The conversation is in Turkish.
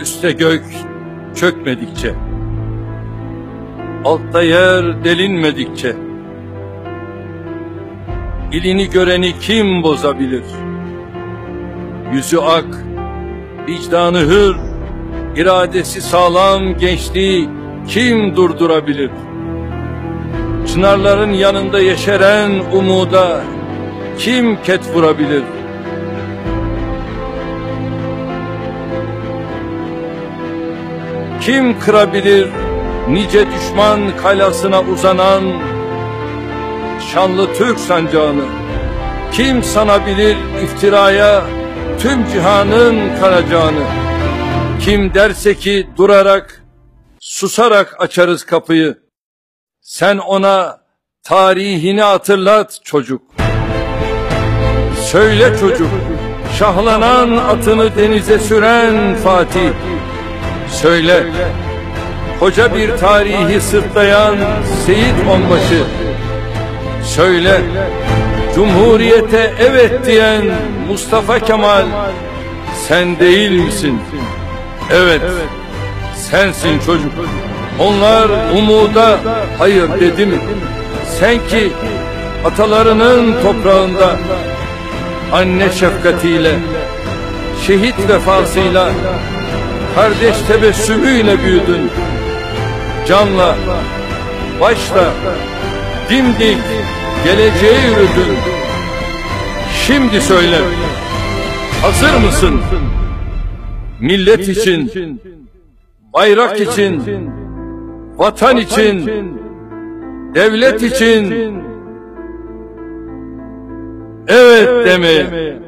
üste gök çökmedikçe, altta yer delinmedikçe, ilini göreni kim bozabilir? Yüzü ak, vicdanı hür, iradesi sağlam gençliği kim durdurabilir? Çınarların yanında yeşeren umuda kim ket vurabilir? Kim kırabilir nice düşman kalasına uzanan şanlı Türk sancağını? Kim sanabilir iftiraya tüm cihanın kanacağını? Kim derse ki durarak, susarak açarız kapıyı. Sen ona tarihini hatırlat çocuk. Söyle çocuk, şahlanan atını denize süren Fatih. Söyle, koca bir tarihi sırtlayan Seyit Onbaşı. Söyle, Cumhuriyete evet diyen Mustafa Kemal sen değil misin? Evet, sensin çocuk. Onlar umuda hayır dedi mi? Sen ki atalarının toprağında anne şefkatiyle, şehit vefasıyla, kardeş tebessümüyle büyüdün. Canla, başla, dimdik geleceğe yürüdün. Şimdi söyle, hazır mısın? Millet için, bayrak için, vatan için, devlet için, evet demeye.